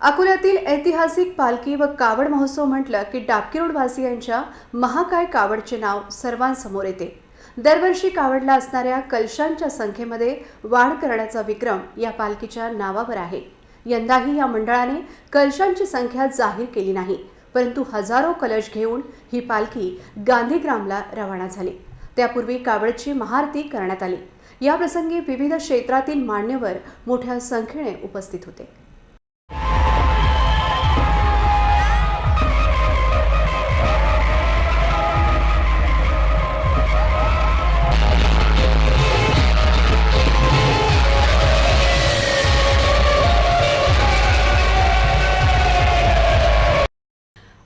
अकोल्यातील ऐतिहासिक पालखी व कावड महोत्सव म्हटलं की डाबकीरोड रोडवासियांच्या महाकाय कावडचे नाव सर्वांसमोर येते. दरवर्षी कावडला असणाऱ्या कलशांच्या संख्येमध्ये वाढ करण्याचा विक्रम या पालखीच्या नावावर आहे. यंदाही या मंडळाने कलशांची संख्या जाहीर केली नाही परंतु हजारो कलश घेऊन ही पालखी गांधीग्रामला रवाना झाली. त्यापूर्वी कावडची महाआरती करण्यात आली. याप्रसंगी विविध क्षेत्रातील मान्यवर मोठ्या संख्येने उपस्थित होते.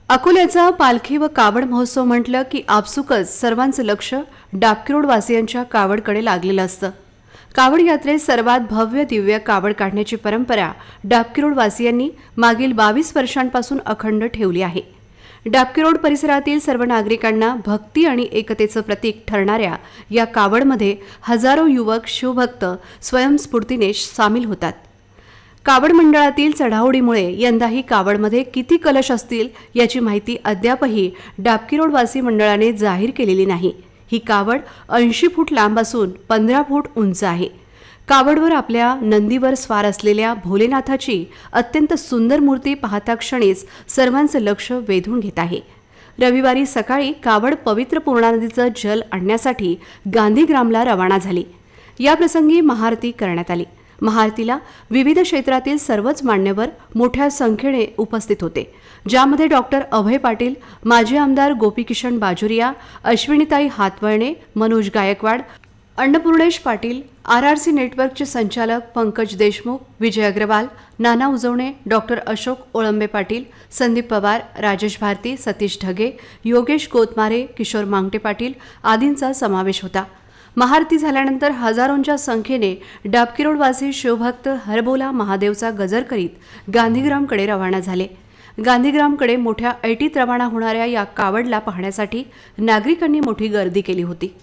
अकोल्याचा पालखी व कावड महोत्सव म्हटलं की आपसुकच सर्वांचं लक्ष डाबकिरोडवासियांच्या कावडकडे लागलेलं असतं. कावड यात्रेत सर्वात भव्य दिव्य कावड काढण्याची परंपरा डाबकिरोडवासियांनी मागील बावीस वर्षांपासून अखंड ठेवली आहे. डाबकिरोड परिसरातील सर्व नागरिकांना भक्ती आणि एकतेचं प्रतीक ठरणाऱ्या या कावडमध्ये हजारो युवक शिवभक्त स्वयंस्फूर्तीने सामील होतात. कावड मंडळातील चढाओढीमुळे यंदाही कावडमध्ये किती कलश असतील याची माहिती अद्यापही डाबकीरोडवासी मंडळाने जाहीर केलेली नाही. ही कावड ऐंशी फूट लांब असून पंधरा फूट उंच आहे. कावडवर आपल्या नंदीवर स्वार असलेल्या भोलेनाथाची अत्यंत सुंदर मूर्ती पाहता क्षणीच सर्वांचं लक्ष वेधून घेत आहे. रविवारी सकाळी कावड पवित्र पूर्णा नदीचं जल आणण्यासाठी गांधीग्रामला रवाना झाली. याप्रसंगी महाआरती करण्यात आली. महाआरतीला विविध क्षेत्रातील सर्वच मान्यवर मोठ्या संख्येने उपस्थित होते. ज्यामध्ये डॉक्टर अभय पाटील माजी आमदार गोपीकिशन बाजुरिया अश्विनीताई Hatwalne Manoj Gaikwad Annapurnesh Patil R R C नेटवर्कचे संचालक पंकज देशमुख विजय अग्रवाल नाना उजवणे डॉक्टर अशोक ओळंबे पाटील संदीप पवार राजेश भारती सतीश ढगे योगेश गोतमारे किशोर मांगटे पाटील आदींचा समावेश होता. महाआरती झाल्यानंतर हजारोंच्या संख्येने डाबकिरोडवासी शिवभक्त हरबोला महादेवचा गजर करीत गांधीग्रामकडे रवाना झाले. गांधीग्रामकडे मोठ्या ऐटीत रवाना होणाऱ्या या कावडला पाहण्यासाठी नागरिकांनी मोठी गर्दी केली होती.